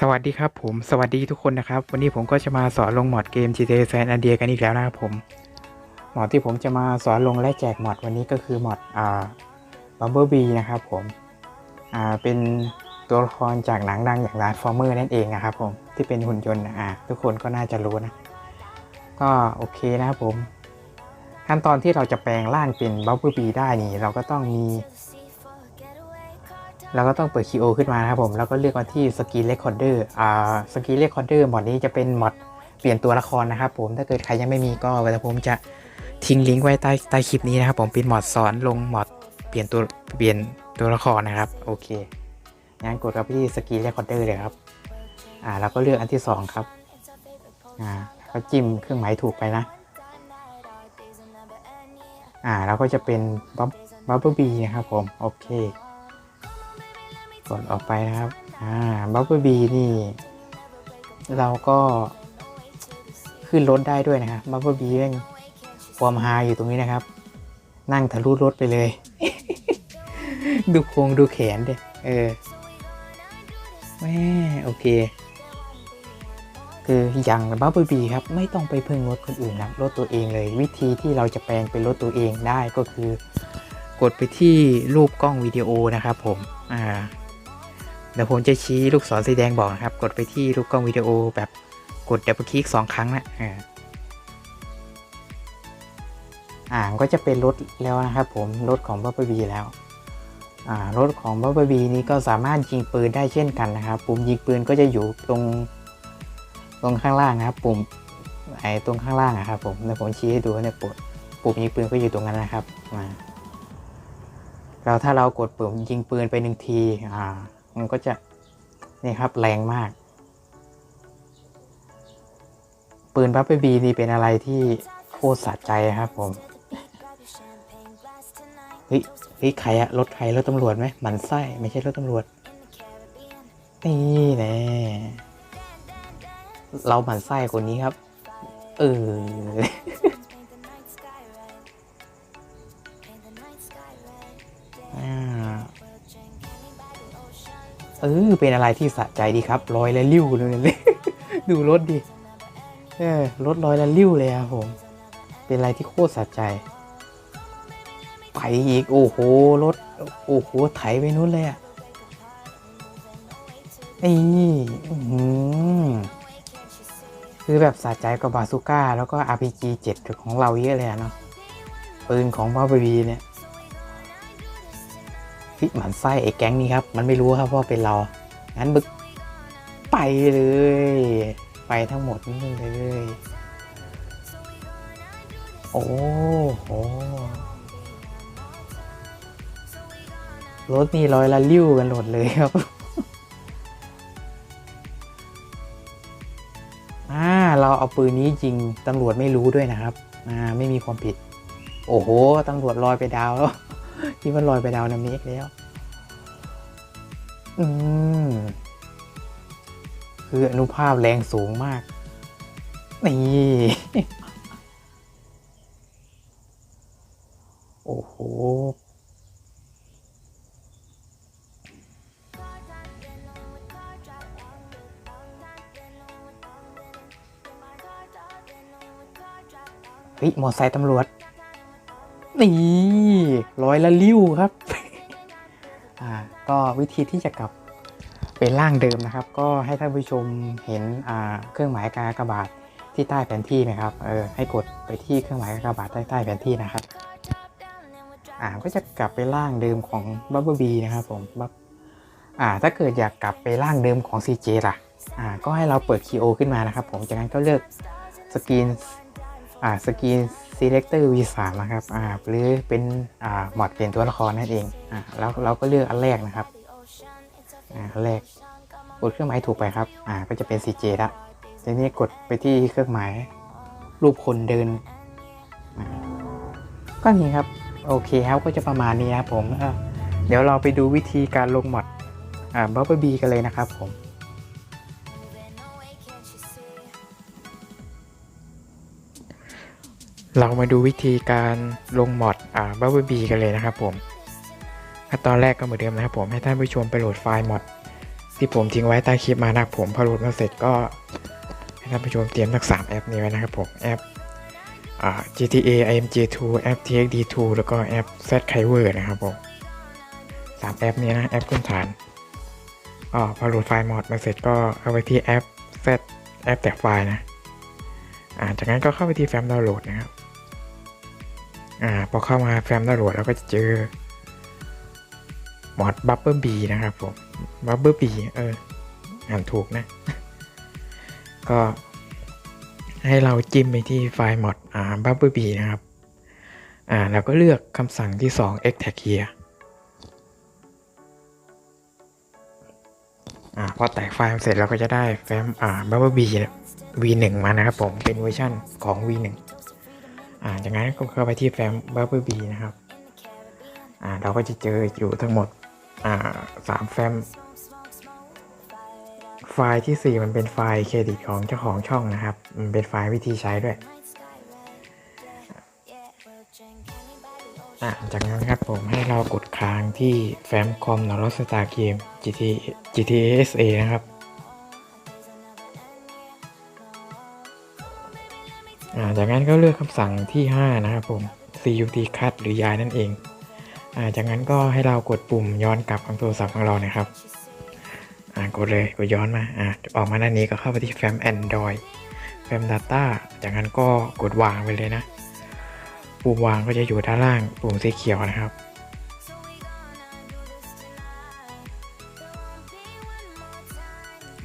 สวัสดีครับผมสวัสดีทุกคนนะครับ วันนี้ผมก็จะมาสอนลงมอดเกม GTA San Andreas กันอีกแล้วนะครับผมมอดที่ผมจะมาสอนลงและแจกมอดวันนี้ก็คือมอดอ่า Bumblebee นะครับผมอ่าเป็นตัวละครจากหนังดังอย่าง Transformer นั่นเองนะครับผมที่เป็นหุ่นยนต์นะอ่าทุกคนก็น่าจะรู้นะ ก็โอเคนะครับผมขั้นตอนที่เราจะแปลงร่างเป็น Bumblebee ได้นี่ เราก็ต้องมี เราก็ต้องเปิด QO ขึ้นมานะครับผม แล้วก็เลือกมาที่ Skin Recorder อ่า Skin Recorder มอดนี้จะเป็นมอดเปลี่ยนตัวละครนะครับผม ถ้าเกิดใครยังไม่มีก็เดี๋ผมจะทิ้งลิงก์ไว้ใต้ใต้คลิปนี้นะครับผมเป็นมอดสอนลงมอดเปลี่ยนตัวเปลี่ยนตัวละครนะครับ โอเค งั้นกดเข้าไปที่ Skin Recorder เลยครับ อ่าแล้วก็เลือกอันที่สองครับ อ่าแล้วก็จิ้มเครื่องหมายถูกไปนะ อ่าแล้วก็จะเป็นบับบับเบิลบีนะครับผม โอเค กดออกไปนะครับ อ่าบับเบิลบีนี่ เราก็ขึ้นรถได้ด้วยนะครับบับเบิลบีเป็นความฮาอยู่ตรงนี้นะครับ นั่งทะลุรถไปเลย ดูโครงดูแขนเด็เออแม่โอเค คืออย่างบับเบิลบีครับ ไม่ต้องไปพึ่งรถคนอื่นครับรถตัวเองเลย วิธีที่เราจะแปลงเป็นรถตัวเองได้ก็คือ กดไปที่รูปกล้องวิดีโอนะครับผม อ่า เดี๋ยวผมจะชี้ลูกศรสีแดงบอกนะครับ กดไปที่รูปกล้องวิดีโอแบบกดดับเบิลคลิกสองครั้งนะอ่าอ่าก็จะเป็นรถแล้วนะครับผมรถของบับเบิลบีแล้วอ่ารถของบับเบิลบีนี้ก็สามารถยิงปืนได้เช่นกันนะครับ ปุ่มยิงปืนก็จะอยู่ตรงตรงข้างล่างนะครับ ปุ่มไอ้ตรงข้างล่างอะครับผมเดี๋ยวผมชี้ให้ดูเนี่ยปุ่มปุ่มยิงปืนก็อยู่ตรงนั้นนะครับมาเราถ้าเรากดปุ่มยิงปืนไปหนึ่งทีอ่า มันก็จะนี่ครับแรงมาก ปืนบัฟเฟบีนี่เป็นอะไรที่โคตรสะใจครับผมเฮ้ยเฮ้ยใครอะรถใครรถตำรวจไหมหมันไส้ไม่ใช่รถตำรวจนี่แน่เราหมันไส้คนนี้ครับ เออ เออเป็นอะไรที่สะใจดีครับลอยและลิ้วเลยดูรถดิเออรถลอยและลิ้วเลยครับผม เป็นอะไรที่โคตรสะใจไปอีกโอ้โหรถโอ้โหไถไปนู้นเลยอะนี่อื้อหือคือแบบสะใจกับบาซูก้า แล้วก็ RPG 7ของเราเยอะเลยเนาะปืนของบาบีเนี่ย พิหมันไส้ไอ้แก๊งนี้ครับ มันไม่รู้ครับว่าเป็นเรา งั้นบึกไปเลย ไปทั้งหมดนี่เลย โอ้โหรถนี่ลอยละลิ้วกันหมดเลยครับอ่าเราเอาปืนนี้ยิงตำรวจไม่รู้ด้วยนะครับอ่าไม่มีความผิด โอ้โหตำรวจลอยไปดาวแล้ว ที่มันลอยไปดาวนาเมกแล้ว อืม คืออนุภาพแรงสูงมาก นี่ โอ้โห เฮ้ยมอไซค์ตำรวจ นี่ ร้อยละลิ้วครับ อ่า ก็วิธีที่จะกลับเป็นร่างเดิมนะครับ ก็ให้ท่านผู้ชมเห็นอ่าเครื่องหมายกากบาทที่ใต้แผนที่ไหมครับ เออ ให้กดไปที่เครื่องหมายกากบาทใต้ใต้แผนที่นะครับ อ่า ก็จะกลับไปร่างเดิมของบับเบิลบีนะครับผมบับอ่า ถ้าเกิดอยากกลับไปร่างเดิมของ CJ ล่ะ อ่า ก็ให้เราเปิด KO ขึ้นมานะครับผม จากนั้นก็เลือกสกรีน อ่า สกรีน selector v3 นะครับอ่าหรือเป็นอ่าหมอดเปลี่ยนตัวละครนั่นเองอ่าแล้วเราก็เลือกอันแรกนะครับอ่าอันแรกกดเครื่องหมายถูกไปครับอ่าก็จะเป็น CJ ละทีนี้กดไปที่เครื่องหมายรูปคนเดิน ก็นี่ครับ โอเคครับก็จะประมาณนี้ครับผม เดี๋ยวเราไปดูวิธีการลงหมอดอ่าบับเบิลบีกันเลยนะครับผม เรามาดูวิธีการลงมอดอ่าบับเบิลบีกันเลยนะครับผมขั้นตอนแรกก็เหมือนเดิมนะครับผมให้ท่านผู้ชมไปโหลดไฟล์มอดที่ผมทิ้งไว้ใต้คลิปมานะครับผมพอโหลดมาเสร็จก็ให้ท่านผู้ชมเตรียมทั้งสามแอปนี้ไว้นะครับผมแอปอ่า GTA IMG2 แอป TXD2 แล้วก็แอป Z k i v e r นะครับผมสามแอปนี้นะแอปพื้นฐานก็พอโหลดไฟล์มอดมาเสร็จก็เข้าไปที่แอป Z แอปแตกไฟล์นะอ่าจากนั้นก็เข้าไปที่แฟ้มดาวน์โหลดนะครับ อ่าพอเข้ามาแฟ้มดาวน์โหลดเราก็จะเจอมอดบับเบิลบีนะครับผมบับเบิลบีเอออ่านถูกนะ ก็ให้เราจิ้มไปที่ไฟล์มอดอ่าบับเบิลบีนะครับ อ่าแล้วก็เลือกคำสั่งที่ 2 extract here อ่าพอแตกไฟล์เสร็จเราก็จะได้แฟ้มอ่าบับเบิลบี v1 มานะครับผมเป็นเวอร์ชันของ v1 อ่าจากนั้นก็เข้าไปที่แฟ้มบับเบิลบีนะครับ อ่าเราก็จะเจออยู่ทั้งหมด อ่าสามแฟ้มไฟล์ที่ 4 มันเป็นไฟล์เครดิตของเจ้าของช่องนะครับ มันเป็นไฟล์วิธีใช้ด้วยจากนั้นครับผมให้เรากดค้างที่แฟ้มคอมนอร์สตาเกม GT GTA SA นะครับ จากนั้นก็เลือกคำสั่งที่ 5 นะครับผม CUT cut หรือย้ายนั่นเองอาจากนั้นก็ให้เรากดปุ่มย้อนกลับของโทรศัพท์ของเรานะครับกดเลยกดย้อนมาอออกมาด้านนี้ก็เข้าไปที่แฟ้ม Android แฟ้ม Data จากนั้นก็กดวางไปเลยนะ ปุ่มวางก็จะอยู่ด้านล่างปุ่มสีเขียวนะครับ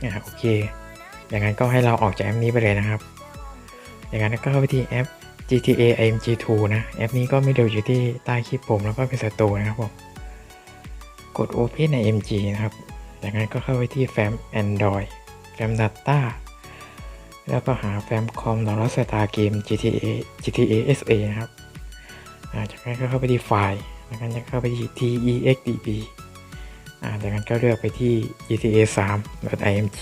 อ่าโอเค อย่างนั้นก็ให้เราออกจากแอปนี้ไปเลยนะครับ อย่างนั้นก็เข้าไปที่แอป GTA IMG2 นะ แอปนี้ก็ไม่เร็วอยู่ที่ใต้คลิปผมแล้วก็เป็นสตูนะครับผม กด Open ใน MG นะครับ จากนั้นก็เข้าไปที่แฟ้ม Android แฟ้ม Data แล้วก็หาแฟ้มคอมดอลลาร์สตาร์เกม GTA GTA SA นะครับจากนั้นก็เข้าไปที่ไฟล์จากนั้นจะเข้าไปที่ TEXDB อ่าจากนั้นก็เลือกไปที่ GTA 3 .img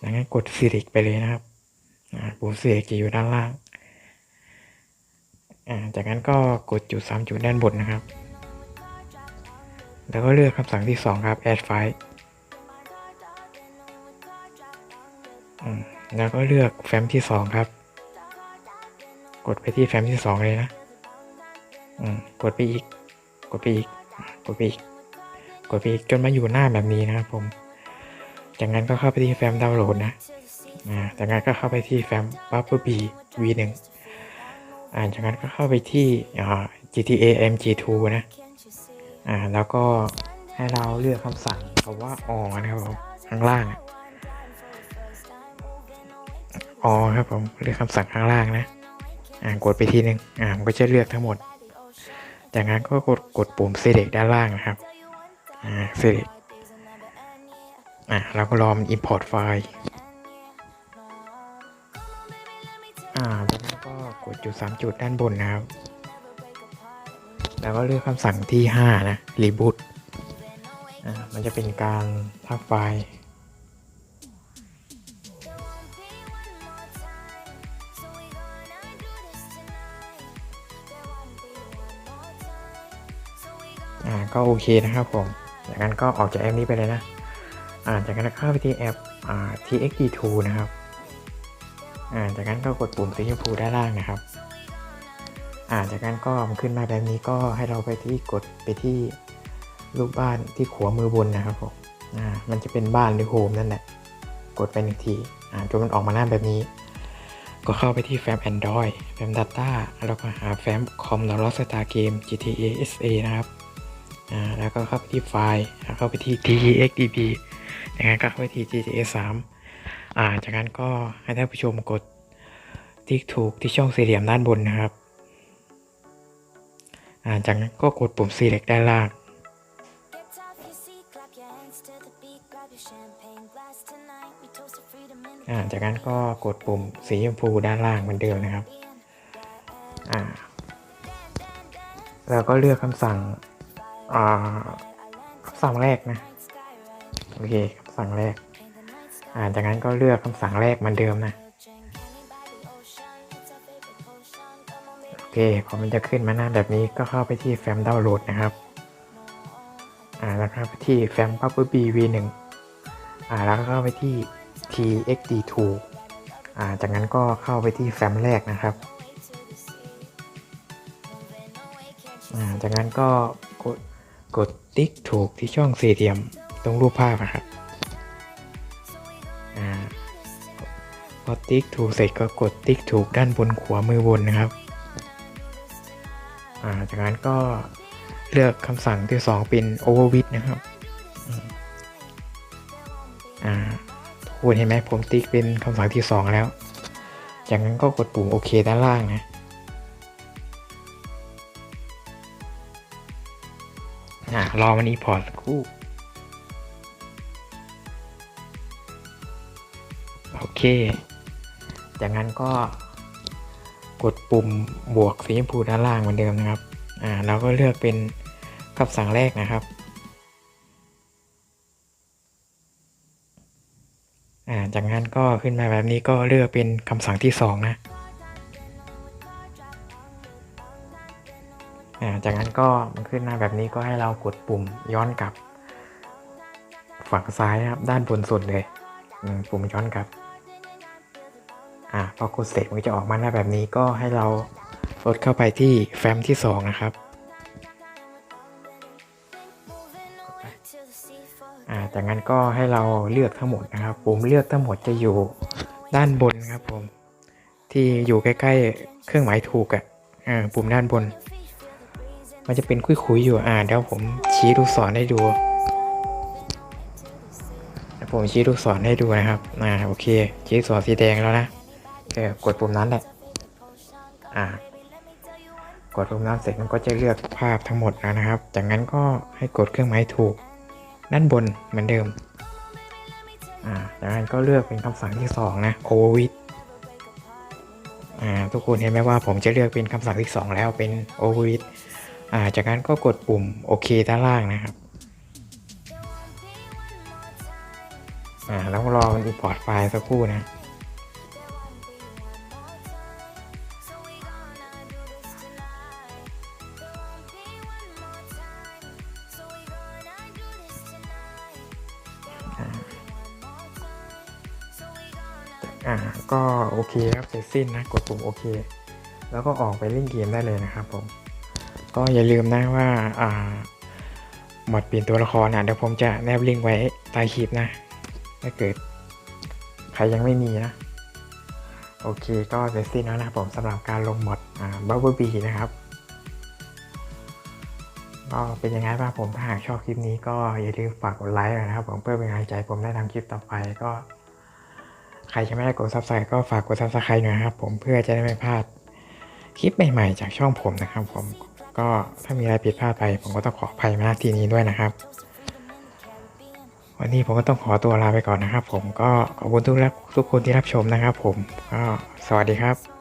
จากนั้นกด Select ไปเลยนะครับ ปุ่ม Select จะอยู่ด้านล่าง จากนั้นก็กดจุด 3 จุดด้านบนนะครับ แล้วก็เลือกคำสั่งที่ 2 ครับ add file แล้วก็เลือกแฟ้มที่ 2 ครับ กดไปที่แฟ้มที่ 2 เลยนะกดไปอีก กดไปอีก กดไปอีก กดไปอีกจนมาอยู่หน้าแบบนี้นะครับผม จากนั้นก็เข้าไปที่แฟ้มดาวน์โหลดนะ อ่าจากนั้นก็เข้าไปที่แฟ้ม Bubble B V1 อ่าจากนั้นก็เข้าไปที่ GTA MG2 นะอ่าแล้วก็ให้เราเลือกคำสั่งคำว่า on นะครับผมข้างล่างอะออครับผมเลือกคำสั่งข้างล่างนะอ่ากดไปทีนึงอ่ามันก็จะเลือกทั้งหมด จากนั้นก็กดกดปุ่ม select ด้านล่างนะครับอ่า select อ่าเราก็รอมัน import ไฟล์ อ่าจากนั้นก็กดจุด3จุดด้านบนนะครับ แล้วก็เลือกคำสั่งที่5นะ reboot อ่ามันจะเป็นการทับไฟล์อ่าก็โอเคนะครับผมจากนั้นก็ออกจากแอปนี้ไปเลยนะอ่าจากนั้นเข้าไปที่แอปอ่า TXD2 นะครับ อ่าจากนั้นก็กดปุ่มสีชมพูด้านล่างนะครับ อ่าจากนั้นก็มันขึ้นมาแบบนี้ก็ให้เราไปที่กดไปที่รูปบ้านที่ขวามือบนนะครับผมอ่ามันจะเป็นบ้านหรือโฮมนั่นแหละ กดไปหนึ่งทีอ่าจนมันออกมาหน้าแบบนี้ ก็เข้าไปที่แฟ้ม Android แฟ้ม Data แล้วก็หาแฟ้ม Com d o l l a r Star Game GTA SA นะครับอ่าแล้วก็เข้าไปที่ไฟล์แล้วเข้าไปที่ TXDB จากนั้นก็เข้าไปที่ GTA 3 อ่าจากนั้นก็ให้ท่านผู้ชมกดติ๊กถูกที่ช่องสี่เหลี่ยมด้านบนนะครับ อ่าจากนั้นก็กดปุ่ม select ด้านล่างอ่าจากนั้นก็กดปุ่มสีชมพูด้านล่างเหมือนเดิมนะครับอ่าแล้วก็เลือกคำสั่งอ่าคำสั่งแรกนะ โอเคคำสั่งแรก อ่าจากนั้นก็เลือกคำสั่งแรกเหมือนเดิมนะ โอเคพอมันจะขึ้นมาหน้าแบบนี้ก็เข้าไปที่แฟ้มดาวน์โหลดนะครับ อ่าแล้วก็ไปที่แฟ้ม Bubble B V1 อ่าแล้วก็เข้าไปที่ txd2 อ่าจากนั้นก็เข้าไปที่แฟ้มแรกนะครับ อ่าจากนั้นก็กดกดติ๊กถูกที่ช่องสี่เหลี่ยมตรงรูปภาพนะครับ พอติ๊กถูกเสร็จก็กดติ๊กถูกด้านบนขวามือบนนะครับาจากนั้นก็เลือกคำสั่งที่สองเป็น overwidth นะครับอ่าคุณเห็นไหมผมติ๊กเป็นคำสั่งที่ 2 แล้ว จากนั้นก็กดปุ่มโอเคด้านล่างนะอ่ารอมันอีพอร์ตสักครู่ โอเค จากนั้นก็กดปุ่มบวกสีชมพูด้านล่างเหมือนเดิมนะครับ อ่าเราก็เลือกเป็นคำสั่งแรกนะครับ อ่า จากนั้นก็ขึ้นมาแบบนี้ก็เลือกเป็นคำสั่งที่สองนะ อ่า จากนั้นก็มันขึ้นมาแบบนี้ก็ให้เรากดปุ่มย้อนกลับ ฝั่งซ้ายนะครับ ด้านบนสุดเลย ปุ่มย้อนกลับ อ่าพอกดเสร็จมันจะออกมาหน้าแบบนี้ก็ให้เราลดเข้าไปที่แฟ้มที่สองนะครับอ่าจากนั้นก็ให้เราเลือกทั้งหมดนะครับปุ่มเลือกทั้งหมดจะอยู่ด้านบนครับผม ที่อยู่ใกล้ๆ เครื่องหมายถูกอะ่ะอ่าปุ่มด้านบน มันจะเป็นคุยๆอยู่อ่าเดี๋ยวผมชี้ลูกศรให้ดูผมชี้ลูกศรให้ดูนะครับ อ่า โอเค ชี้ลูกศรสีแดงแล้วนะ เออกดปุ่มนั้นแหละ อ่ากดปุ่มนั้นเสร็จมันก็จะเลือกภาพทั้งหมดแล้วนะครับ จากนั้นก็ให้กดเครื่องหมายถูก ด้านบนเหมือนเดิม อ่าจากนั้นก็เลือกเป็นคำสั่งที่สองนะ overwit อ่าทุกคนเห็นไหมว่าผมจะเลือกเป็นคำสั่งที่สองแล้วเป็น overwit อ่าจากนั้นก็กดปุ่มโอเคด้านล่างนะครับอ่าแล้วรอมัน import ไฟล์สักครู่นะ อ่าก็โอเคครับเสร็จสิ้นนะกดปุ่มโอเค แล้วก็ออกไปเล่นเกมได้เลยนะครับผมก็อย่าลืมนะว่าอ่าหมดเปลี่ยนตัวละครนะเดี๋ยวผมจะแนบลิงก์ไว้ใต้คลิปนะ ถ้าเกิดใครยังไม่มีนะ โอเคก็เสร็จสิ้นแล้วนะผมสำหรับการลงหมดอ่าบับเบิลบีนะครับก็เป็นยังไงบ้างผมถ้าหากชอบคลิปนี้ก็อย่าลืมฝากกดไลค์หน่อยนะครับผมเพื่อเป็นกำลังใจผมได้ทำคลิปต่อไปก็ ใครยังไม่ได้กดซับสไครต์ก็ฝากกดซับสไครต์หน่อยครับผมเพื่อจะได้ไม่พลาดคลิปใหม่ๆ จากช่องผมนะครับ ผมก็ถ้ามีอะไรผิดพลาดไป ผมก็ต้องขออภัยมาที่นี้ด้วยนะครับ วันนี้ผมก็ต้องขอตัวลาไปก่อนนะครับ ผมก็ขอบคุณทุกทุกคนที่รับชมนะครับ ผมก็สวัสดีครับ